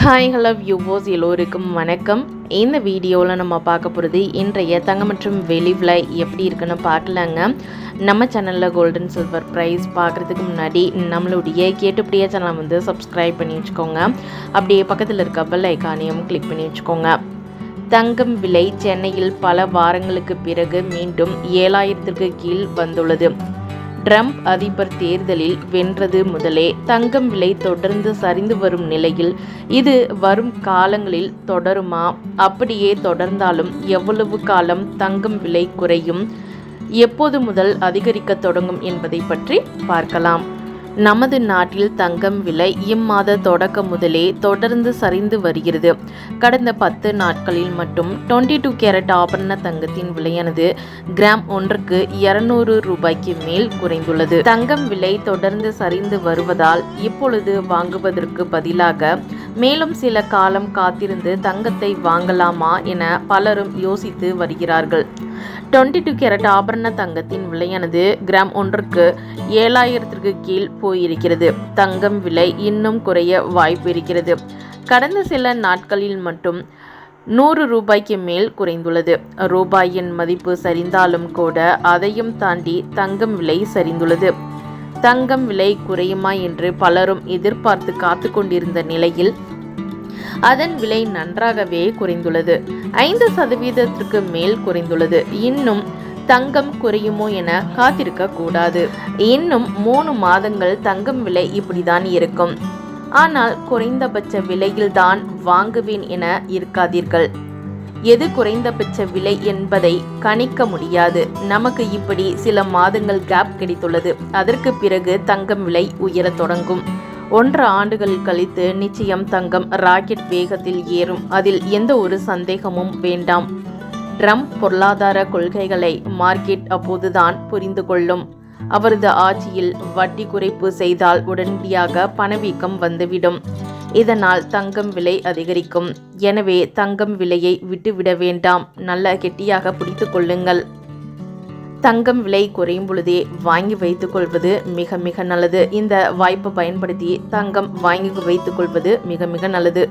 Hi hello வியூவோஸ் எல்லோருக்கும் வணக்கம். இந்த வீடியோவில் நம்ம பார்க்க போகிறது இன்றைய தங்கம் மற்றும் வெளி விலை எப்படி இருக்குன்னு பார்க்கலாங்க. நம்ம சேனலில் கோல்டன் சில்வர் ப்ரைஸ் பார்க்குறதுக்கு முன்னாடி நம்மளுடைய கேட்டுப்படியே சேனலை வந்து சப்ஸ்கிரைப் பண்ணி வச்சுக்கோங்க. அப்படியே பக்கத்தில் இருக்க பெல் ஐக்கானையும் கிளிக் பண்ணி வச்சுக்கோங்க. தங்கம் விலை சென்னையில் பல வாரங்களுக்கு பிறகு மீண்டும் ஏழாயிரத்திற்கு கீழ் வந்துள்ளது. ட்ரம்ப் அதிபர் தேர்தலில் வென்றது முதலே தங்கம் விலை தொடர்ந்து சரிந்து வரும் நிலையில் இது வரும் காலங்களில் தொடருமா? அப்படியே தொடர்ந்தாலும் எவ்வளவு காலம் தங்கம் விலை குறையும்? எப்போது முதல் அதிகரிக்க தொடங்கும் என்பதை பற்றி பார்க்கலாம். நமது நாட்டில் தங்கம் விலை இம்மாத தொடக்கம் முதலே தொடர்ந்து சரிந்து வருகிறது. கடந்த பத்து நாட்களில் மட்டும் டுவெண்ட்டி டூ கேரட் ஆபரண தங்கத்தின் விலையானது கிராம் ஒன்றுக்கு இருநூறு ரூபாய்க்கு மேல் குறைந்துள்ளது. தங்கம் விலை தொடர்ந்து சரிந்து வருவதால் இப்பொழுது வாங்குவதற்கு பதிலாக மேலும் சில காலம் காத்திருந்து தங்கத்தை வாங்கலாமா என பலரும் யோசித்து வருகிறார்கள். டுவெண்ட்டி டூ கேரட் ஆபரண தங்கத்தின் விலையானது கிராம் ஒன்றுக்கு ஏழாயிரத்திற்கு கீழ் போயிருக்கிறது. தங்கம் விலை இன்னும் குறைய வாய்ப்பு இருக்கிறது. கடந்த சில நாட்களில் மட்டும் நூறு ரூபாய்க்கு மேல் குறைந்துள்ளது. ரூபாயின் மதிப்பு சரிந்தாலும் கூட அதையும் தாண்டி தங்கம் விலை சரிந்துள்ளது. தங்கம் விலை குறையுமா என்று பலரும் எதிர்பார்த்து காத்து கொண்டிருந்த நிலையில் அதன் விலை நன்றாகவே குறைந்துள்ளது. ஐந்து சதவீதத்திற்கு மேல் குறைந்துள்ளது. இன்னும் தங்கம் குறையுமோ என காத்திருக்க கூடாது. இன்னும் மூணு மாதங்கள் தங்கம் விலை இப்படிதான் இருக்கும். ஆனால் குறைந்தபட்ச விலையில்தான் வாங்குவேன் என இருக்காதீர்கள். எது குறைந்தபட்ச விலை என்பதை கணிக்க முடியாது. நமக்கு இப்படி சில மாதங்கள் கேப் கிடைத்துள்ளது. அதற்கு பிறகு தங்கம் விலை உயரத் தொடங்கும். ஒன்று ஆண்டுகள் கழித்து நிச்சயம் தங்கம் ராக்கெட் வேகத்தில் ஏறும். அதில் எந்த ஒரு சந்தேகமும் வேண்டாம். ட்ரம்ப் பொருளாதார கொள்கைகளை மார்க்கெட் அப்போதுதான் புரிந்து கொள்ளும். அவரது ஆட்சியில் வட்டி குறைப்பு செய்தால் உடனடியாக பணவீக்கம் வந்துவிடும். இதனால் தங்கம் விலை அதிகரிக்கும். எனவே தங்கம் விலையை விட்டுவிட வேண்டாம். நல்ல கெட்டியாக பிடித்து கொள்ளுங்கள். தங்கம் விலை குறையும் பொழுதே வாங்கி வைத்துக்கொள்வது மிக மிக நல்லது. இந்த வாய்ப்பை பயன்படுத்தி தங்கம் வாங்கி வைத்துக்கொள்வது மிக மிக நல்லது.